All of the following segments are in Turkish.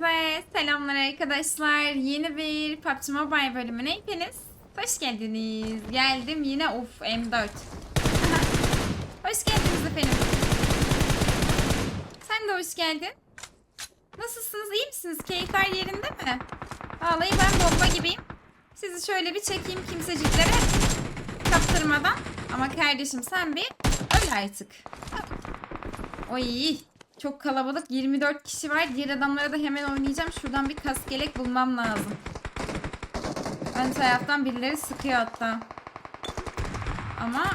Herkese selamlar arkadaşlar. Yeni bir PUBG Mobile bölümüne hepiniz hoş geldiniz. Geldim yine of M4. Aha. hoş geldiniz efendim. Sen de hoş geldin. Nasılsınız? iyi misiniz? Keyifler yerinde mi? Vallahi ben bomba gibiyim. Sizi şöyle bir çekeyim kimseciklere kaptırmadan. Ama kardeşim sen bir öl artık. Oy çok kalabalık 24 kişi var. Diğer adamlara da hemen oynayacağım. Şuradan bir kaskelek bulmam lazım. Ön taraftan birileri sıkıyor hatta. Ama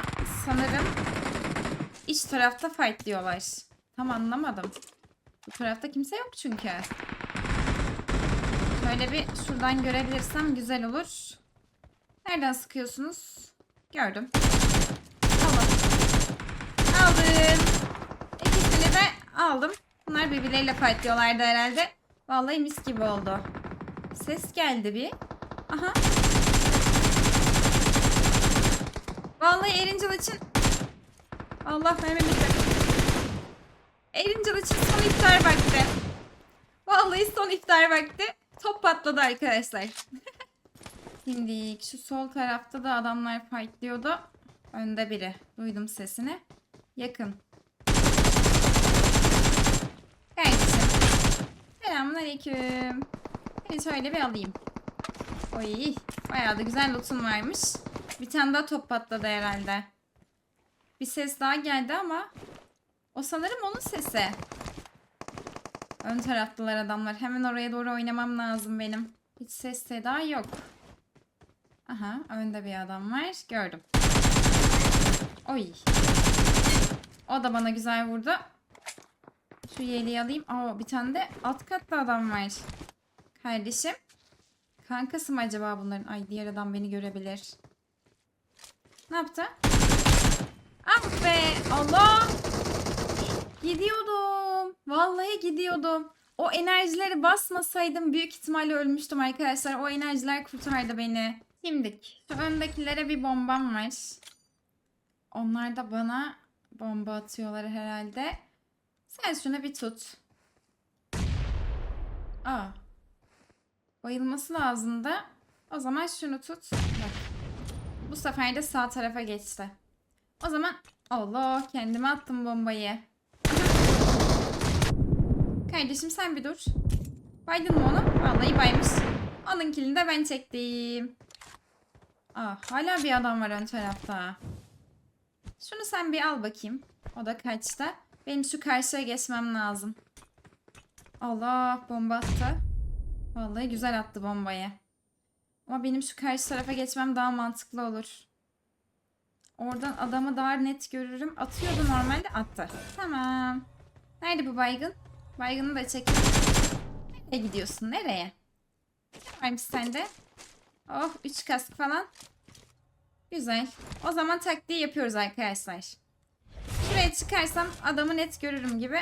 sanırım iç tarafta fight diyorlar. Tam anlamadım. Bu tarafta kimse yok çünkü. Şöyle bir şuradan görebilirsem güzel olur. Nereden sıkıyorsunuz? Gördüm. Allah. Aldım. İkisini de aldım. Bunlar birbirleriyle fightlıyorlardı herhalde. Vallahi mis gibi oldu. Ses geldi bir. Aha. Vallahi Erincil için Allah mermi bitti. Erincil için son iftar vakti. Vallahi son iftar vakti. Top patladı arkadaşlar. Şimdi şu sol tarafta da adamlar fightlıyordu. Önde biri. Duydum sesini. Yakın. Kardeşim. Selamünaleyküm. Seni şöyle bir alayım. Oy, bayağı da güzel loot'un varmış. Bir tane daha top patladı herhalde. Bir ses daha geldi ama o sanırım onun sesi. Ön taraftalar adamlar. Hemen oraya doğru oynamam lazım benim. Hiç ses seda yok. Aha, önde bir adam var. Gördüm. Oy. O da bana güzel vurdu. Şu yeleği alayım. Aa, bir tane de alt katta adam var. Kardeşim. Kankası mı acaba bunların? Ay diğer adam beni görebilir. Ne yaptı? Ah be Allah. Gidiyordum. Vallahi gidiyordum. O enerjileri basmasaydım büyük ihtimalle ölmüştüm arkadaşlar. O enerjiler kurtardı beni. Şimdik. Şu öndekilere bir bombam var. Onlar da bana bomba atıyorlar herhalde. Sen şunu bir tut. Aa. Bayılması lazım da. O zaman şunu tut. Bak. Bu sefer de sağ tarafa geçti. O zaman Allah kendime attım bombayı. Kardeşim sen bir dur. Baydın mı onu? Vallahi baymış. Onun kilini de ben çektim. Aa, hala bir adam var ön tarafta. Şunu sen bir al bakayım. O da kaçta? Benim şu karşıya geçmem lazım. Allah bomba attı. Vallahi güzel attı bombayı. Ama benim şu karşı tarafa geçmem daha mantıklı olur. Oradan adamı daha net görürüm. Atıyordu normalde attı. Tamam. Nerede bu baygın? Baygını da çekin. Nereye gidiyorsun? Nereye? Ne varmış sende? Oh 3 kask falan. Güzel. O zaman taktiği yapıyoruz arkadaşlar. Şuraya çıkarsam adamı net görürüm gibi.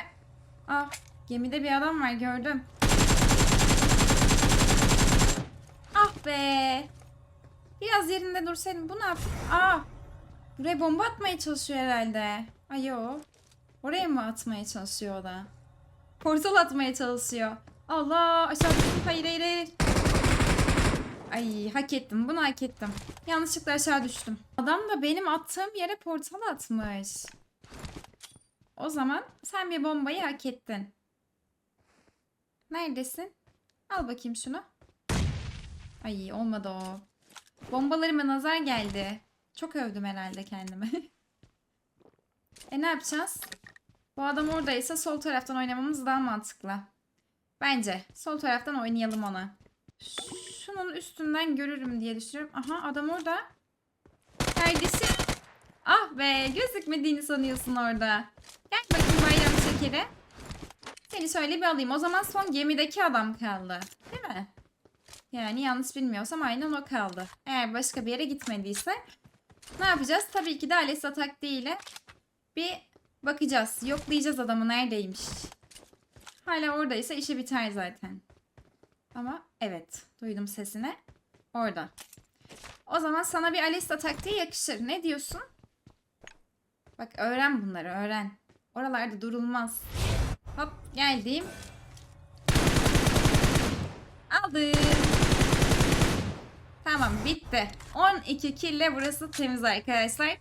Ah gemide bir adam var gördüm. Ah be. Biraz yerinde dursaydın. Bu ne yap? Ah. Buraya bomba atmaya çalışıyor herhalde. Ay. Oraya mı atmaya çalışıyor o da? Portal atmaya çalışıyor. Allah aşağı düştüm. Hayır hayır hayır. Ay hak ettim. Bunu hak ettim. Yanlışlıkla aşağı düştüm. Adam da benim attığım yere portal atmış. O zaman sen bir bombayı hak ettin. Neredesin? Al bakayım şunu. Ay olmadı o. Bombalarıma nazar geldi. Çok övdüm herhalde kendimi. e ne yapacağız? Bu adam oradaysa sol taraftan oynamamız daha mantıklı. Bence. Sol taraftan oynayalım ona. Şunun üstünden görürüm diye düşünüyorum. Aha adam orada. Kardeşim. Ah be gözükmediğini sanıyorsun orada. Gel bakayım bayram şekeri. Seni şöyle bir alayım. O zaman son gemideki adam kaldı. Değil mi? Yani yanlış bilmiyorsam aynen o kaldı. Eğer başka bir yere gitmediyse ne yapacağız? Tabii ki de Alessa taktiğiyle bir bakacağız. Yoklayacağız adamı neredeymiş. Hala oradaysa işi biter zaten. Ama evet duydum sesini. Orada. O zaman sana bir Alessa taktiği yakışır. Ne diyorsun? Bak öğren bunları öğren. Oralarda durulmaz. Hop geldim. Aldım. Tamam bitti. 12 kille burası temiz arkadaşlar.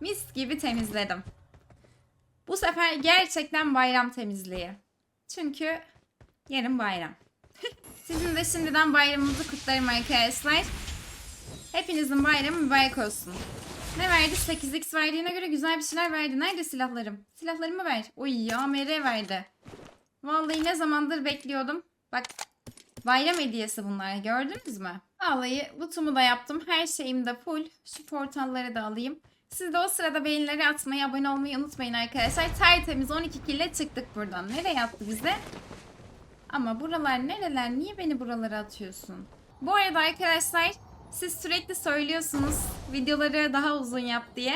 Mis gibi temizledim. Bu sefer gerçekten bayram temizliği. Çünkü yarın bayram. Sizin de şimdiden bayramınızı kutlarım arkadaşlar. Hepinizin bayramı mübarek olsun. Ne verdi? 8x verdiğine göre güzel bir şeyler verdi. Nerede silahlarım? Silahlarımı ver. Oy AMR verdi. Vallahi ne zamandır bekliyordum. Bak bayram hediyesi bunlar gördünüz mü? Vallahi butumu da yaptım. Her şeyim de full. Şu portalları da alayım. Siz de o sırada beğenileri atmayı, abone olmayı unutmayın arkadaşlar. Tertemiz 12 kille çıktık buradan. Nereye attı bize? Ama buralar nereler? Niye beni buralara atıyorsun? Bu arada arkadaşlar siz sürekli söylüyorsunuz videoları daha uzun yap diye.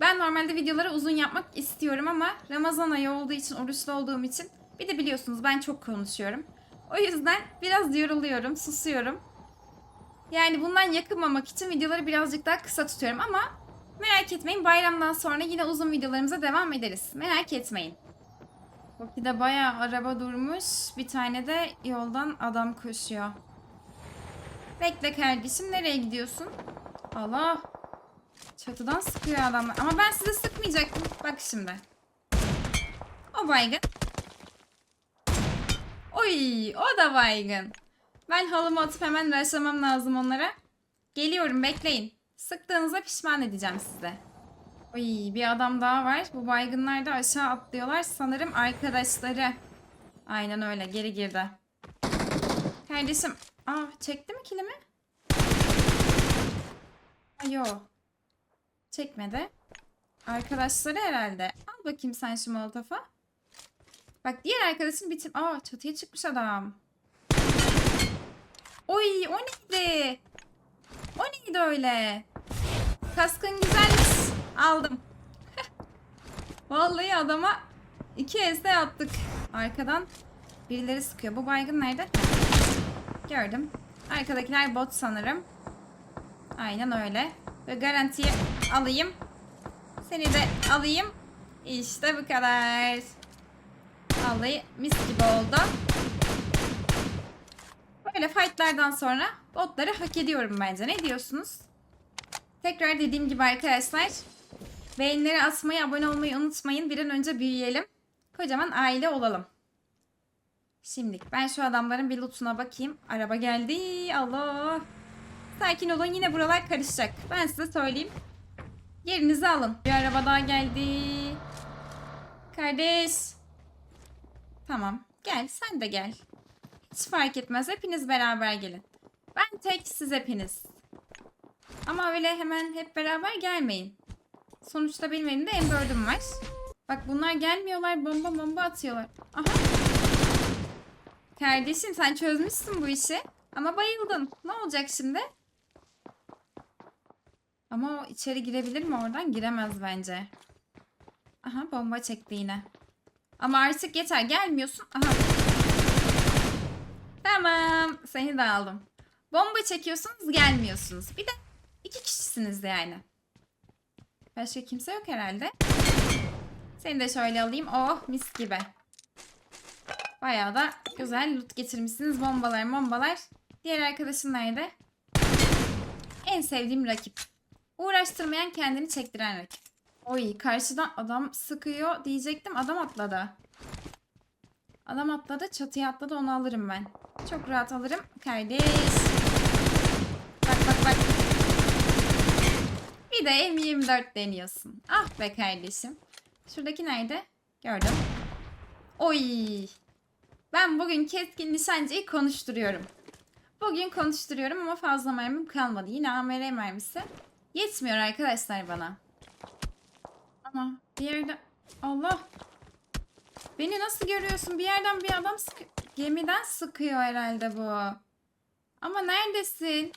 Ben normalde videoları uzun yapmak istiyorum ama Ramazan ayı olduğu için, oruçlu olduğum için bir de biliyorsunuz ben çok konuşuyorum. O yüzden biraz yoruluyorum, susuyorum. Yani bundan yakınmamak için videoları birazcık daha kısa tutuyorum ama merak etmeyin bayramdan sonra yine uzun videolarımıza devam ederiz. Merak etmeyin. Bak bir de bayağı araba durmuş. Bir tane de yoldan adam koşuyor. Bekle kardeşim nereye gidiyorsun? Allah. Çatıdan sıkıyor adamlar. Ama ben size sıkmayacaktım. Bak şimdi. O baygın. Oy o da baygın. Ben halımı atıp hemen başlamam lazım onlara. Geliyorum bekleyin. Sıktığınıza pişman edeceğim size. Oy bir adam daha var. Bu baygınlar da aşağı atlıyorlar. Sanırım arkadaşları. Aynen öyle geri girdi. Kardeşim. Aa çekti mi kilimi? Yo. Çekmedi. Arkadaşları herhalde. Al bakayım sen şu molotofu. Bak diğer arkadaşın bitir... Aa çatıya çıkmış adam. Oy o neydi? O neydi öyle? Kaskın güzelmiş. Aldım. Vallahi adama iki esne attık. Arkadan birileri sıkıyor. Bu baygın nerede? Gördüm. Arkadakiler bot sanırım. Aynen öyle. Ve garantiye alayım. Seni de alayım. İşte bu kadar. Vallahi mis gibi oldu. Böyle fightlardan sonra botları hak ediyorum bence. Ne diyorsunuz? Tekrar dediğim gibi arkadaşlar beğenileri atmayı, abone olmayı unutmayın. Bir an önce büyüyelim. Kocaman aile olalım. Şimdi ben şu adamların bir lootuna bakayım. Araba geldi. Allah. Sakin olun yine buralar karışacak. Ben size söyleyeyim. Yerinizi alın. Bir araba daha geldi. Kardeş. Tamam. Gel sen de gel. Hiç fark etmez. Hepiniz beraber gelin. Ben tek siz hepiniz. Ama öyle hemen hep beraber gelmeyin. Sonuçta benim elimde M4'üm var. Bak bunlar gelmiyorlar bomba bomba atıyorlar. Aha. Kardeşim sen çözmüşsün bu işi. Ama bayıldın. Ne olacak şimdi? Ama o içeri girebilir mi oradan? Giremez bence. Aha bomba çekti yine. Ama artık yeter gelmiyorsun. Aha. Tamam. Seni de aldım. Bomba çekiyorsunuz gelmiyorsunuz. Bir de iki kişisiniz yani. Başka kimse yok herhalde. Seni de şöyle alayım. Oh mis gibi. Bayağı da güzel loot getirmişsiniz. Bombalar bombalar. Diğer arkadaşın nerede? En sevdiğim rakip. Uğraştırmayan kendini çektiren rakip. Oy karşıdan adam sıkıyor diyecektim. Adam atladı. Adam atladı çatıya atladı onu alırım ben. Çok rahat alırım. Kardeş. Bak bak bak. Bir de M24 deniyorsun. Ah be kardeşim. Şuradaki nerede? Gördüm. Oy. Ben bugün keskin nişancıyı konuşturuyorum. Bugün konuşturuyorum ama fazla mermim kalmadı. Yine AMR mermisi. Yetmiyor arkadaşlar bana. Ama bir yerde... Allah. Beni nasıl görüyorsun? Bir yerden bir adam sıkı... Gemiden sıkıyor herhalde bu. Ama neredesin?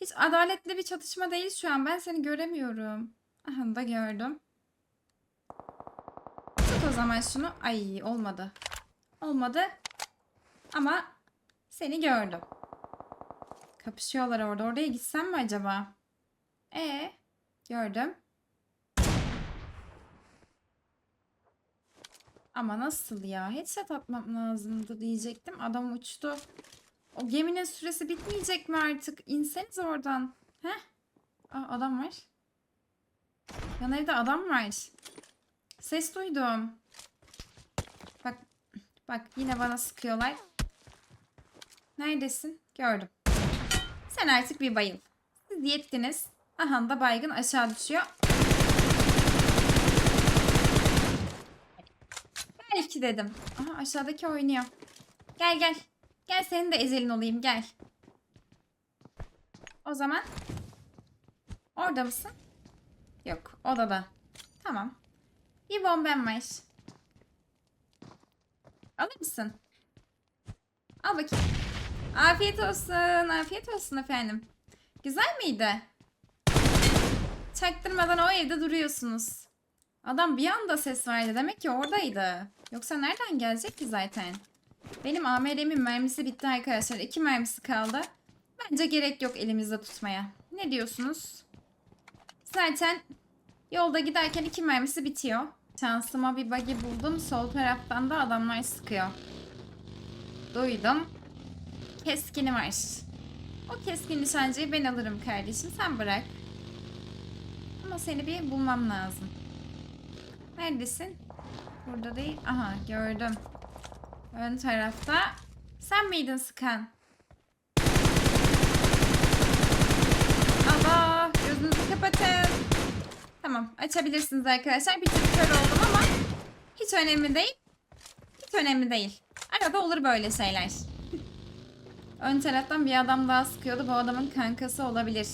Hiç adaletli bir çatışma değil şu an. Ben seni göremiyorum. Aha da gördüm. Tut o zaman şunu. Ay olmadı. Olmadı. Ama seni gördüm. Kapışıyorlar orada. Oraya gitsem mi acaba? E gördüm. Ama nasıl ya? Headset atmam lazımdı diyecektim. Adam uçtu. O geminin süresi bitmeyecek mi artık? İnseniz oradan. Heh. Aa, adam var. Yan evde adam var. Ses duydum. Bak. Yine bana sıkıyorlar. Neredesin? Gördüm. Sen artık bir bayıl. Siz yettiniz. Aha da baygın aşağı düşüyor. Belki dedim. Aha aşağıdaki oynuyor. Gel gel. Gel senin de ezelin olayım gel. O zaman orada mısın? Yok odada. Tamam. Bir bombem var. Alır mısın? Al bakayım. Afiyet olsun. Afiyet olsun efendim. Güzel miydi? Çaktırmadan o evde duruyorsunuz. Adam bir anda ses verdi. Demek ki oradaydı. Yoksa nereden gelecek ki zaten? Benim AMR'min mermisi bitti arkadaşlar. İki mermisi kaldı. Bence gerek yok elimizde tutmaya. Ne diyorsunuz? Zaten yolda giderken iki mermisi bitiyor. Şansıma bir buggy buldum. Sol taraftan da adamlar sıkıyor. Duydum. Keskini var. O keskin nişancıyı ben alırım kardeşim. Sen bırak. Ama seni bir bulmam lazım. Neredesin? Burada değil. Aha gördüm. Ön tarafta. Sen miydin sıkan? Tamam açabilirsiniz arkadaşlar. Bir tık kör oldum ama hiç önemli değil. Hiç önemli değil. Arada olur böyle şeyler. Ön taraftan bir adam daha sıkıyordu. Bu adamın kankası olabilir.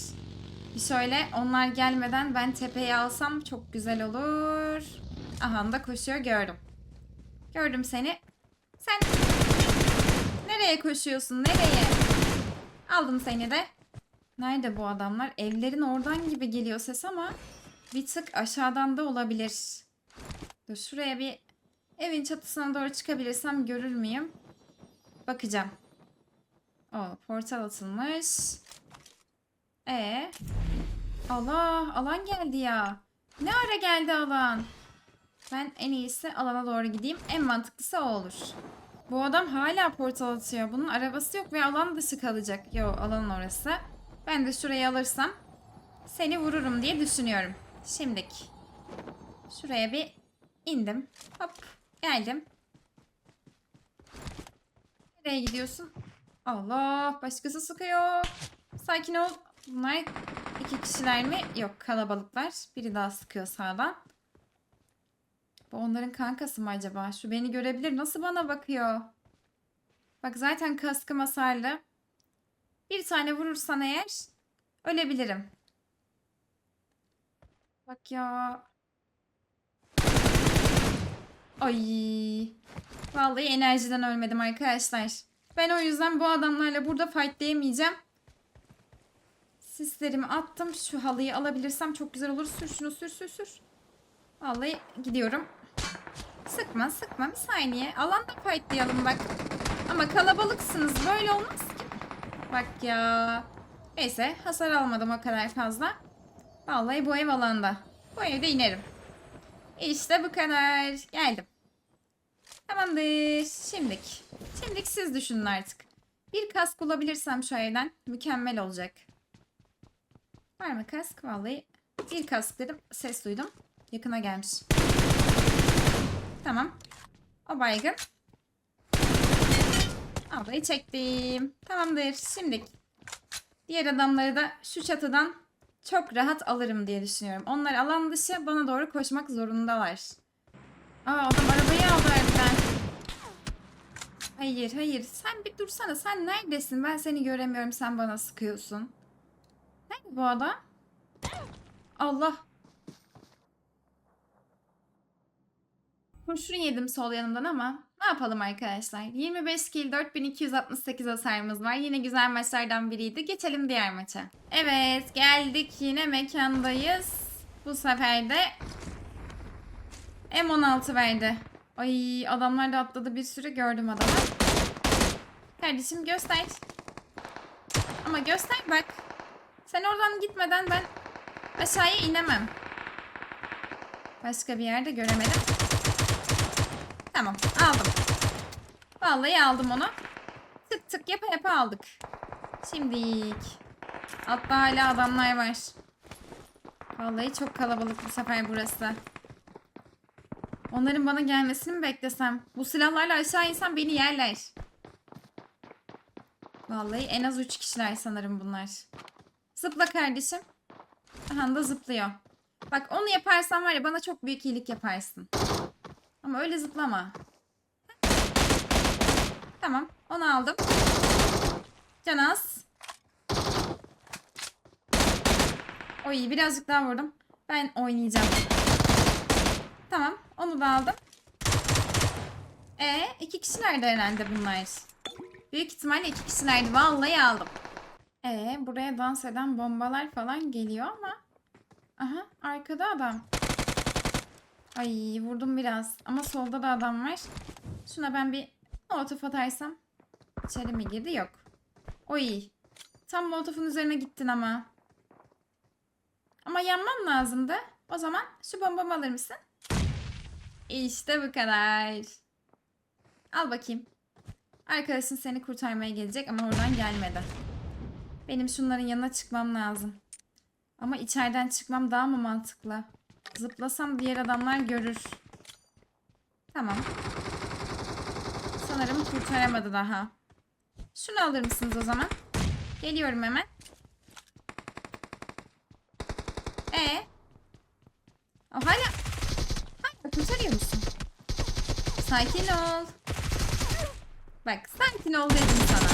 Bir şöyle onlar gelmeden ben tepeyi alsam çok güzel olur. Aha da koşuyor gördüm. Gördüm seni. Sen nereye koşuyorsun? Nereye? Aldım seni de. Nerede bu adamlar? Evlerin oradan gibi geliyor ses ama bir tık aşağıdan da olabilir. Dur şuraya bir evin çatısına doğru çıkabilirsem görür müyüm? Bakacağım. O portal atılmış. E Allah alan geldi ya. Ne ara geldi alan? Ben en iyisi alana doğru gideyim. En mantıklısı o olur. Bu adam hala portal atıyor. Bunun arabası yok ve alan dışı kalacak. Yo alanın orası. Ben de şurayı alırsam seni vururum diye düşünüyorum. Şimdik. Şuraya bir indim. Hop geldim. Nereye gidiyorsun? Allah başkası sıkıyor. Sakin ol. Bunlar iki kişiler mi? Yok kalabalıklar. Biri daha sıkıyor sağdan. Bu onların kankası mı acaba? Şu beni görebilir. Nasıl bana bakıyor? Bak zaten kaskım hasarlı. Bir tane vurursan eğer ölebilirim. Bak ya. Ay. Vallahi enerjiden ölmedim arkadaşlar. Ben o yüzden bu adamlarla burada fightlayemeyeceğim. Sislerimi attım. Şu halıyı alabilirsem çok güzel olur. Sür şunu sür sür sür. Vallahi gidiyorum. Sıkma sıkma bir saniye. Alanda fightlayalım bak. Ama kalabalıksınız. Böyle olmaz ki. Bak ya. Neyse hasar almadım o kadar fazla. Vallahi bu ev alanda. Bu evde inerim. İşte bu kadar. Geldim. Tamamdır. Şimdik. Şimdik siz düşünün artık. Bir kask bulabilirsem şu evden mükemmel olacak. Var mı kask? Vallahi bir kask dedim. Ses duydum. Yakına gelmiş. Tamam. O baygın. Ablayı çektim. Tamamdır. Şimdi diğer adamları da şu çatıdan çok rahat alırım diye düşünüyorum. Onlar alan dışı bana doğru koşmak zorundalar. Aa adam arabayı aldı evden. Hayır hayır. Sen bir dursana. Sen neredesin? Ben seni göremiyorum. Sen bana sıkıyorsun. Nerede bu adam? Allah. Kurşun yedim sol yanımdan ama ne yapalım arkadaşlar. 25 kill 4268 hasarımız var. Yine güzel maçlardan biriydi. Geçelim diğer maça. Evet geldik yine mekandayız. Bu sefer de M16 verdi. Ay adamlar da atladı bir sürü gördüm adamı. Kardeşim göster. Ama göster bak. Sen oradan gitmeden ben aşağıya inemem. Başka bir yerde göremedim. Tamam aldım. Vallahi aldım onu. Tık tık yapa yapa aldık. Şimdilik. Altta hala adamlar var. Vallahi çok kalabalık bu sefer burası. Onların bana gelmesini mi beklesem? Bu silahlarla aşağı insem beni yerler. Vallahi en az 3 kişiler sanırım bunlar. Zıpla kardeşim. Aha da zıplıyor. Bak onu yaparsan var ya bana çok büyük iyilik yaparsın. Ama öyle zıplama. Tamam onu aldım. Canaz. Oy birazcık daha vurdum. Ben oynayacağım. Tamam onu da aldım. E iki kişilerdi herhalde bunlar. Büyük ihtimalle iki kişilerdi. Vallahi aldım. E buraya dans eden bombalar falan geliyor ama. Aha arkada adam. Ay vurdum biraz. Ama solda da adam var. Şuna ben bir molotof atarsam. İçeri mi girdi? Yok. Oy. Tam molotofun üzerine gittin ama. Ama yanmam lazımdı. O zaman şu bombamı alır mısın? İşte bu kadar. Al bakayım. Arkadaşın seni kurtarmaya gelecek ama oradan gelmedi. Benim şunların yanına çıkmam lazım. Ama içeriden çıkmam daha mı mantıklı? Zıplasam diğer adamlar görür. Tamam. Sanırım kurtaramadı daha. Şunu alır mısınız o zaman? Geliyorum hemen. E. O hala hala kurtarıyor musun? Sakin ol. Bak sakin ol dedim sana.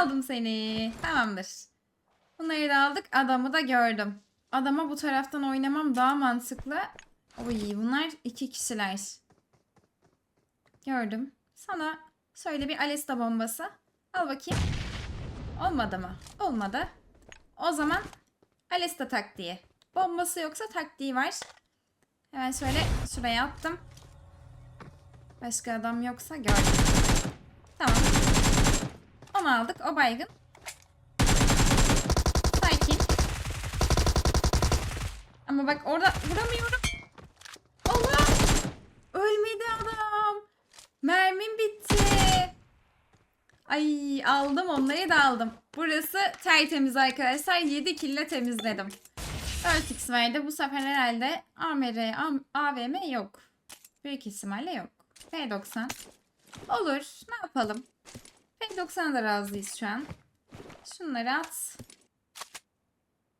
Aldım seni. Tamamdır. Bunları da aldık. Adamı da gördüm. Adama bu taraftan oynamam daha mantıklı. Oy bunlar iki kişiler. Gördüm. Sana şöyle bir Alesta bombası. Al bakayım. Olmadı mı? Olmadı. O zaman Alesta taktiği. Bombası yoksa taktiği var. Hemen şöyle şuraya attım. Başka adam yoksa gördüm. Tamam. Onu aldık. O baygın. Ama bak orada vuramıyorum. Allah! Ölmedi adam. Mermim bitti. Ay aldım onları da aldım. Burası tertemiz arkadaşlar. 7 kille temizledim. 4x verdi. Bu sefer herhalde AMR, AVM yok. Büyük ihtimalle yok. P90. Olur. Ne yapalım? P90'a da razıyız şu an. Şunları at.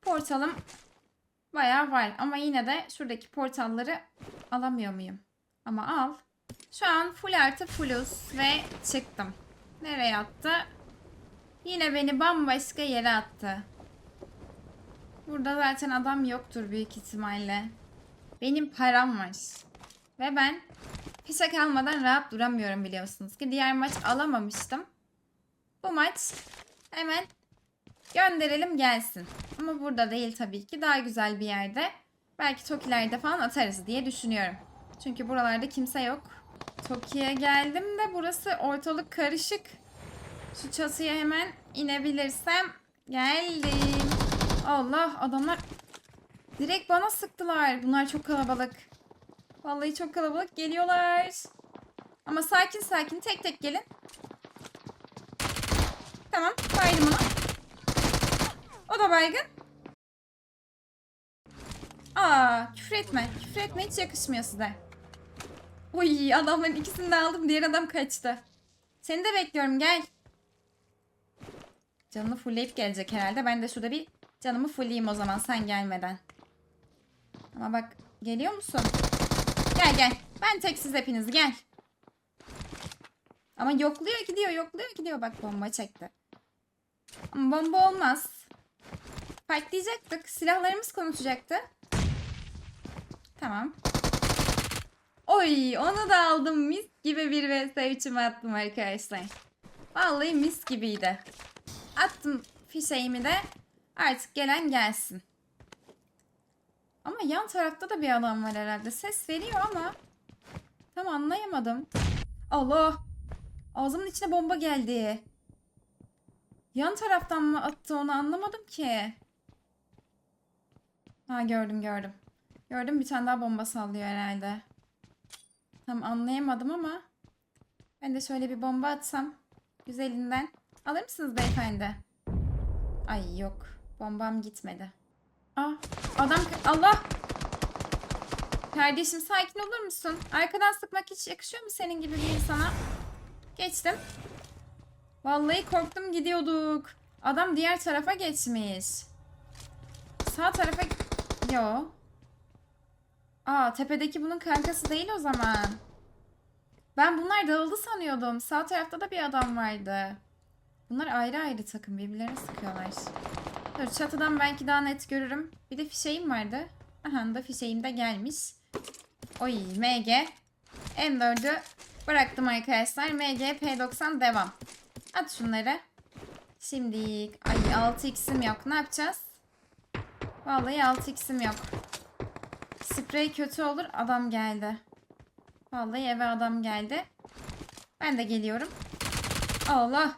Portalım bayağı var. Ama yine de şuradaki portalları alamıyor muyum? Ama al. Şu an full artı fulluz ve çıktım. Nereye attı? Yine beni bambaşka yere attı. Burada zaten adam yoktur büyük ihtimalle. Benim param var. Ve ben fişek almadan rahat duramıyorum biliyorsunuz ki. Diğer maç alamamıştım. Bu maç hemen gönderelim gelsin. Ama burada değil tabii ki. Daha güzel bir yerde. Belki Tokilerde falan atarız diye düşünüyorum. Çünkü buralarda kimse yok. Toki'ye geldim de burası ortalık karışık. Şu çatıya hemen inebilirsem geldim. Allah adamlar direkt bana sıktılar. Bunlar çok kalabalık. Vallahi çok kalabalık geliyorlar. Ama sakin sakin tek tek gelin. Tamam baydım onu. O da baygın. Aa küfür etme. Küfür etme hiç yakışmıyor size. Uy adamların ikisini de aldım. Diğer adam kaçtı. Seni de bekliyorum gel. Canını fullleyip gelecek herhalde. Ben de şurada bir canımı fullleyeyim o zaman sen gelmeden. Ama bak geliyor musun? Gel gel. Ben teksiz hepiniz gel. Ama yokluyor gidiyor yokluyor gidiyor. Bak bomba çekti. Ama bomba olmaz. Fightlayacaktık. Silahlarımız konuşacaktı. Tamam. Oy onu da aldım. Mis gibi bir vs 3'ümü attım arkadaşlar. Vallahi mis gibiydi. Attım fişeğimi de. Artık gelen gelsin. Ama yan tarafta da bir adam var herhalde. Ses veriyor ama tam anlayamadım. Allah! Ağzımın içine bomba geldi. Yan taraftan mı attı onu anlamadım ki. Ha gördüm gördüm. Gördüm bir tane daha bomba sallıyor herhalde. Tam anlayamadım ama ben de şöyle bir bomba atsam Güzelinden. Alır mısınız beyefendi? Ay yok. Bombam gitmedi. Ah adam Allah. Kardeşim sakin olur musun? Arkadan sıkmak hiç yakışıyor mu senin gibi bir insana? Geçtim. Vallahi korktum gidiyorduk. Adam diğer tarafa geçmiş. Sağ tarafa... Yo. Aa tepedeki bunun kankası değil o zaman. Ben bunlar dağıldı sanıyordum. Sağ tarafta da bir adam vardı. Bunlar ayrı ayrı takım birbirlerine sıkıyorlar. Dur çatıdan belki daha net görürüm. Bir de fişeğim vardı. Aha da fişeğim de gelmiş. Oy MG. M4'ü bıraktım arkadaşlar. MG P90 devam. At şunları. Şimdi ay 6x'im yok. Ne yapacağız? Vallahi 6x'im yok. Sprey kötü olur. Adam geldi. Vallahi eve adam geldi. Ben de geliyorum. Allah.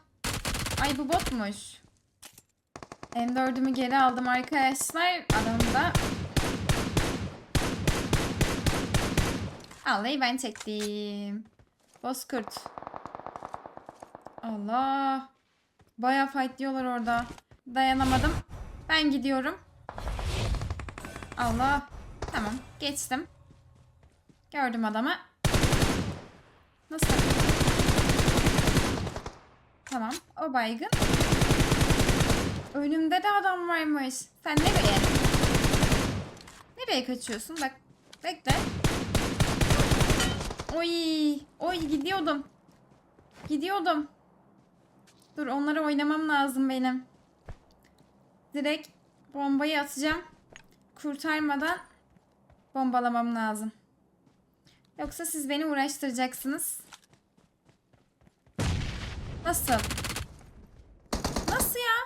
Ay bu botmuş. M4'ümü geri aldım arkadaşlar. Adamı da Vallahi ben çektim. Bozkurt. Allah. Baya fight diyorlar orada. Dayanamadım. Ben gidiyorum. Allah. Tamam. Geçtim. Gördüm adamı. Nasıl? Tamam. O baygın. Önümde de adam varmış. Sen nereye? Nereye kaçıyorsun? Bak. Bekle. Oy. Oy gidiyordum. Gidiyordum. Dur onları oynamam lazım benim. Direkt bombayı atacağım. Kurtarmadan bombalamam lazım. Yoksa siz beni uğraştıracaksınız. Nasıl? Nasıl ya?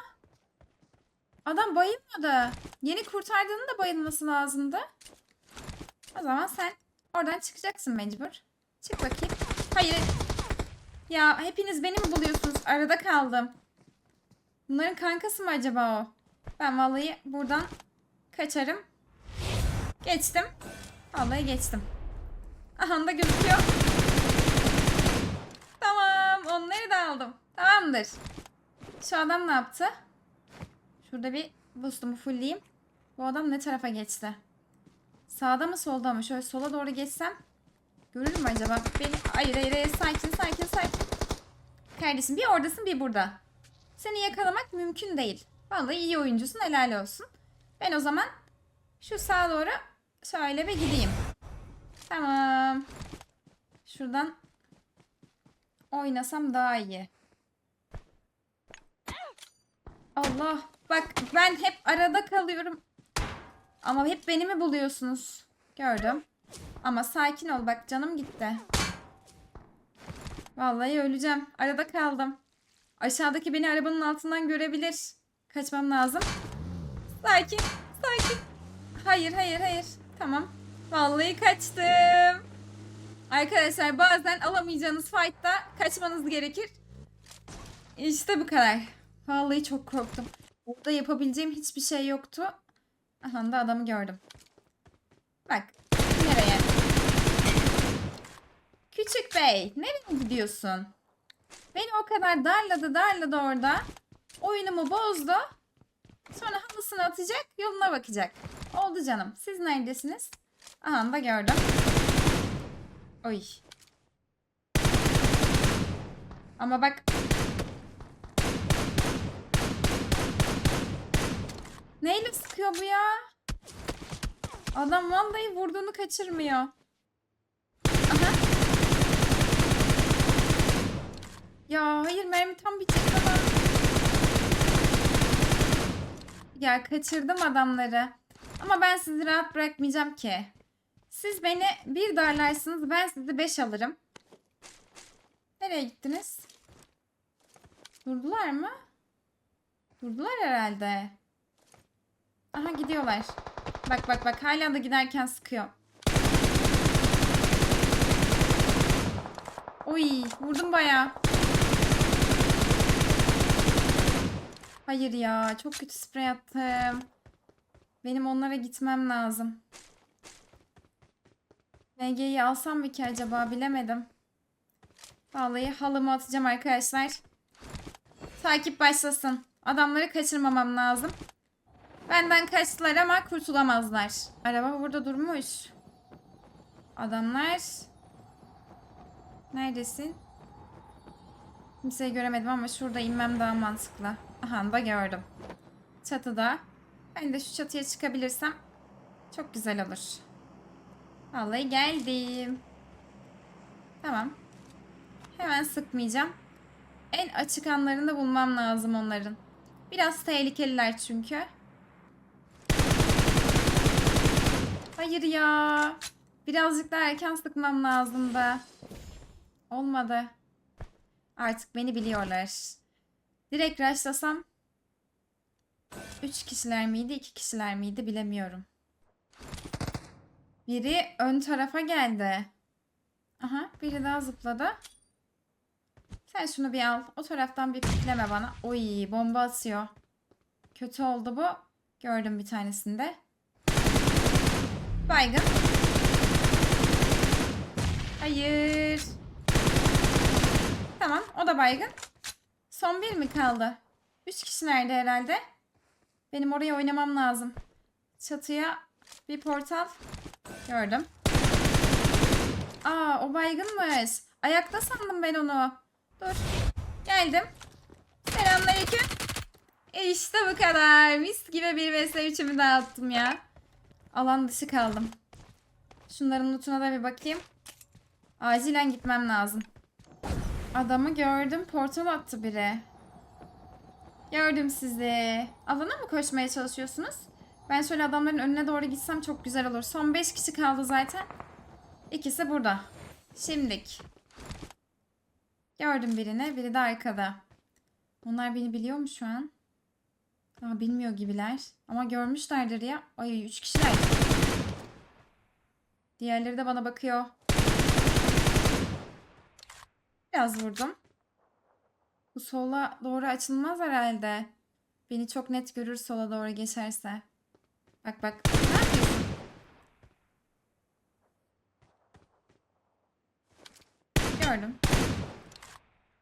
Adam bayılmadı. Yeni kurtardığını da bayılması lazımdı. O zaman sen oradan çıkacaksın mecbur. Çık bakayım. Hayır. Ya hepiniz beni mi buluyorsunuz? Arada kaldım. Bunların kankası mı acaba o? Ben vallahi buradan kaçarım. Geçtim. Vallahi geçtim. Aha da gözüküyor. Tamam. Onları da aldım. Tamamdır. Şu adam ne yaptı? Şurada bir boostumu fullleyeyim. Bu adam ne tarafa geçti? Sağda mı solda mı? Şöyle sola doğru geçsem görür mü acaba? Beni... Hayır hayır hayır sakin sakin sakin. Kardeşim bir oradasın bir burada. Seni yakalamak mümkün değil. Vallahi iyi oyuncusun helal olsun. Ben o zaman şu sağa doğru şöyle bir gideyim. Tamam. Şuradan oynasam daha iyi. Allah. Bak ben hep arada kalıyorum. Ama hep beni mi buluyorsunuz? Gördüm. Ama sakin ol bak canım gitti. Vallahi öleceğim. Arada kaldım. Aşağıdaki beni arabanın altından görebilir. Kaçmam lazım. Sakin. Sakin. Hayır hayır hayır. Tamam. Vallahi kaçtım. Arkadaşlar bazen alamayacağınız fight'ta kaçmanız gerekir. İşte bu kadar. Vallahi çok korktum. Burada yapabileceğim hiçbir şey yoktu. Aha da adamı gördüm. Bak. Nereye? Küçük bey. Nereye gidiyorsun? Beni o kadar darladı darladı orada. Oyunumu bozdu. Sonra halısını atacak yoluna bakacak. Oldu canım. Siz neredesiniz? Aha da gördüm. Oy. Ama bak. Neyle sıkıyor bu ya? Adam vallahi vurduğunu kaçırmıyor. Aha. Ya hayır mermi tam bitecek ama. Ya kaçırdım adamları. Ama ben sizi rahat bırakmayacağım ki. Siz beni bir darlarsınız ben sizi beş alırım. Nereye gittiniz? Durdular mı? Durdular herhalde. Aha gidiyorlar. Bak bak bak hala da giderken sıkıyor. Oy vurdum baya. Hayır ya çok kötü sprey attım. Benim onlara gitmem lazım. MG'yi alsam mı ki acaba bilemedim. Vallahi halımı atacağım arkadaşlar. Takip başlasın. Adamları kaçırmamam lazım. Benden kaçtılar ama kurtulamazlar. Araba burada durmuş. Adamlar... Neredesin? Kimseyi göremedim ama şurada inmem daha mantıklı. Aha da gördüm. Çatıda. Ben de şu çatıya çıkabilirsem çok güzel olur. Vallahi geldim. Tamam. Hemen sıkmayacağım. En açık anlarını bulmam lazım onların. Biraz tehlikeliler çünkü. Hayır ya. Birazcık daha erken sıkmam lazımdı. Olmadı. Artık beni biliyorlar. Direkt rushlasam 3 kişiler miydi, 2 kişiler miydi bilemiyorum. Biri ön tarafa geldi. Aha, biri daha zıpladı. Sen şunu bir al. O taraftan bir pikleme bana. Oy, bomba atıyor. Kötü oldu bu. Gördüm bir tanesinde. Baygın. Hayır. Tamam, o da baygın. Son bir mi kaldı? Üç kişi nerede herhalde? Benim oraya oynamam lazım. Çatıya bir portal gördüm. Aa o baygınmış. Ayakta sandım ben onu. Dur. Geldim. Selamünaleyküm. E işte bu kadar. Mis gibi bir vs 3'ümü dağıttım ya. Alan dışı kaldım. Şunların lootuna da bir bakayım. Acilen gitmem lazım. Adamı gördüm. Portal attı biri. Gördüm sizi. Alana mı koşmaya çalışıyorsunuz? Ben şöyle adamların önüne doğru gitsem çok güzel olur. Son 5 kişi kaldı zaten. İkisi burada. Şimdik. Gördüm birini. Biri de arkada. Onlar beni biliyor mu şu an? Aa, bilmiyor gibiler. Ama görmüşlerdir ya. Ay 3 kişiler. Diğerleri de bana bakıyor. Biraz vurdum. Bu sola doğru açılmaz herhalde. Beni çok net görür sola doğru geçerse. Bak bak. Ne yapıyorsun? Gördüm.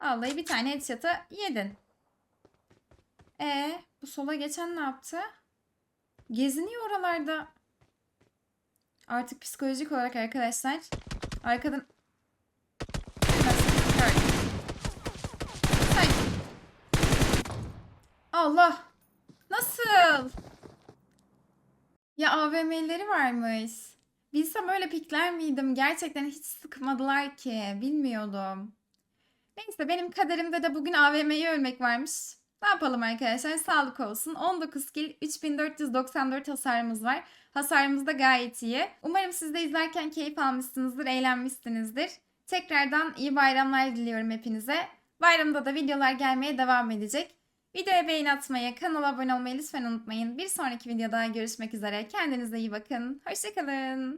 Vallahi bir tane headshot'ı yedin. E bu sola geçen ne yaptı? Geziniyor oralarda. Artık psikolojik olarak arkadaşlar arkadan Gördüm. Hayır. Allah. Nasıl? Ya AVM'leri varmış. Bilsem öyle pikler miydim? Gerçekten hiç sıkmadılar ki. Bilmiyordum. Neyse benim kaderimde de bugün AVM'yi ölmek varmış. Ne yapalım arkadaşlar? Sağlık olsun. 19 kill 3494 hasarımız var. Hasarımız da gayet iyi. Umarım siz de izlerken keyif almışsınızdır, eğlenmişsinizdir. Tekrardan iyi bayramlar diliyorum hepinize. Bayramda da videolar gelmeye devam edecek. Videoya beğeni atmayı, kanala abone olmayı lütfen unutmayın. Bir sonraki videoda görüşmek üzere. Kendinize iyi bakın. Hoşçakalın.